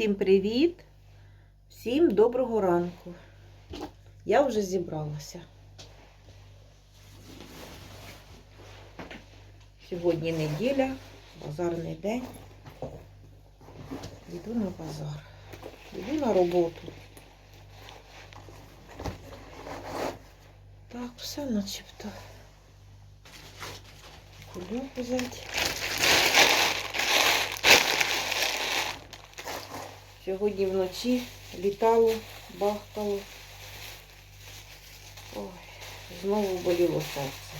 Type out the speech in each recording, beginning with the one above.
Всім привіт! Всім доброго ранку. Я вже зібралася. Сьогодні неділя, базарний день. Йду на базар. Йду на роботу. Так, все начебто. Кульок взяти. Сьогодні вночі літало, бахкало. Ой, знову боліло серце.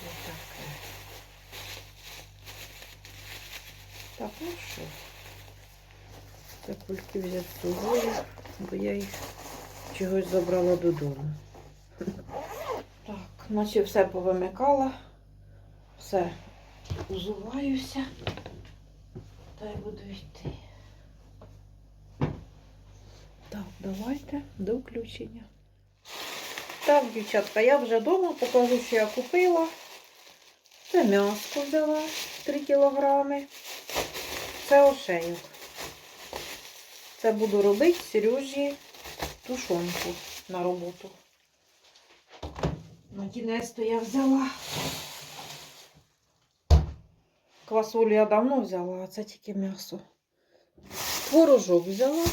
Таке. Так, ну що? Кульки взяти собою, бо я їх чогось забрала додому. Так, наче все повимикала, все узуваюся. Та й буду йти. Так, давайте до включення. Так, дівчатка, я вже вдома, покажу, що я купила. Це м'ясо взяла 3 кілограми. Це ошейок. Це буду робити Сережі тушонку на роботу. На кінець я взяла. Квасолю я давно взяла, а це тільки м'ясо. Творожок взяла.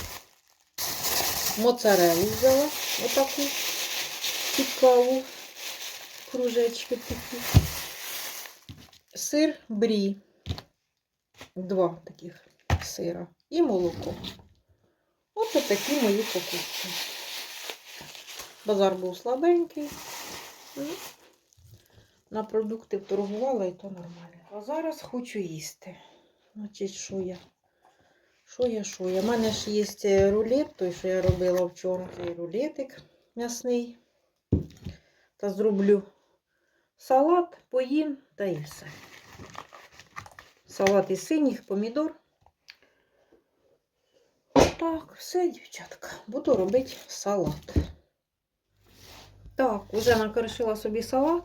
Моцарелу взяла. Отаку цікаву. Кружечки такі. Сир брі. Два таких сира. І молоко. Ось такі мої покупки. Базар був слабенький. Ну, на продукти торгувала і то нормально. А зараз хочу їсти. Значить, що я? Що я, що я? У мене ж є рулет, той, що я робила вчора. Цей рулетик м'ясний. Та зроблю салат, поїм та і все. Салат із синіх помідор. Так, все, дівчатка. Буду робити салат. Так, вже накришила собі салат.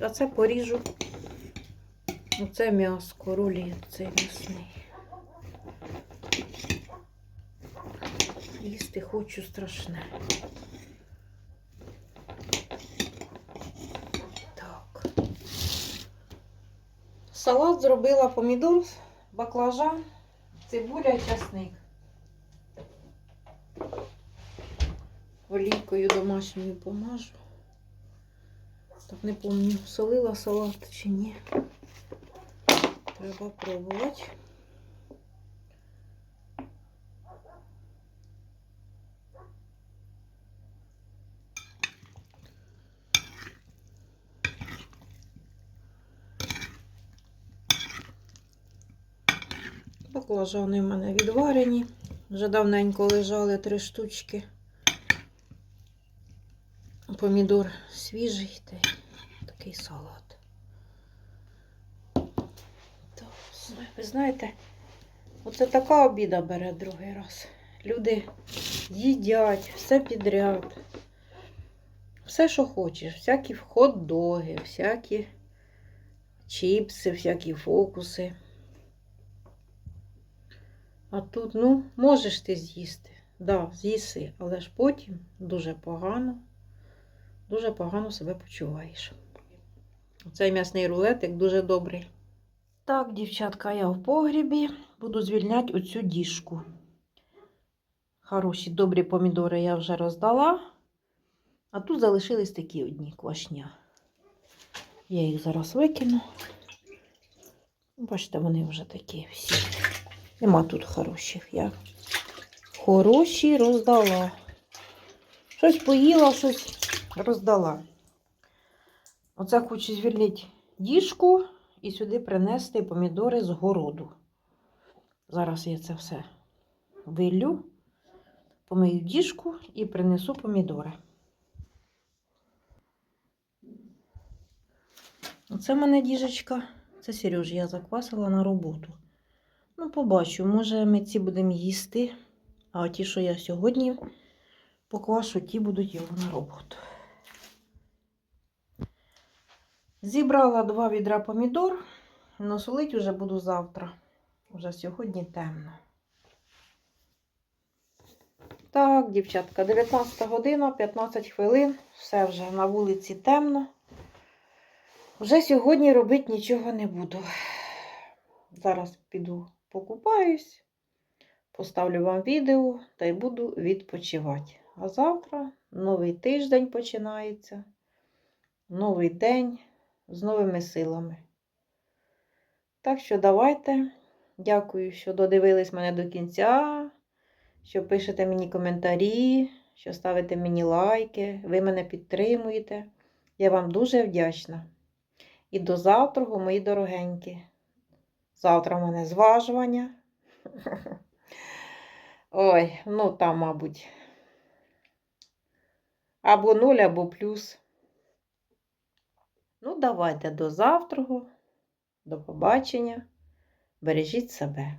А це поріжу. Оце м'яско, рулет цей м'ясний. Їсти хочу страшне. Так. Салат зробила помідор, баклажан, цибуля і часник. Олійкою домашньою помажу. Так не пам'ятаю, солила салат чи ні. Треба пробувати. Баклажани в мене відварені. Вже давненько лежали три штучки. Помідор свіжий та такий салат. Так, ви знаєте, оце така обіда бере другий раз. Люди їдять все підряд. Все, що хочеш, всякі хот-доги, всякі чіпси, всякі фокуси. А тут, ну, можеш ти з'їсти. Да, з'їси, але ж потім дуже погано, дуже погано себе почуваєш. Цей м'ясний рулетик дуже добрий. Так, дівчатка, я в погрібі буду звільняти оцю діжку. Хороші, добрі помідори я вже роздала. А тут залишились такі одні квашня. Я їх зараз викину. Бачите, вони вже такі всі. Нема тут хороших. Я хороші роздала. Щось поїла, щось роздала. Оце хочу звільнити діжку і сюди принести помідори з городу. Зараз я це все вилю, помию діжку і принесу помідори. Оце в мене діжечка. Це Сереж, я заквасила на роботу. Ну, побачу, може ми ці будемо їсти, а ті, що я сьогодні поквашу, ті будуть його на роботу. Зібрала два відра помідор, но солить вже буду завтра. Вже сьогодні темно. Так, дівчатка, 19 година, 15 хвилин. Все вже на вулиці темно. Вже сьогодні робити нічого не буду. Зараз піду покупаюсь, поставлю вам відео та й буду відпочивати. А завтра новий тиждень починається. Новий день з новими силами. Так що давайте. Дякую, що додивились мене до кінця, що пишете мені коментарі, що ставите мені лайки, ви мене підтримуєте. Я вам дуже вдячна. І до завтра, мої дорогенькі. Завтра в мене зважування. Ой, ну там, мабуть. Або нуль, або плюс. Ну, давайте до завтра. До побачення. Бережіть себе.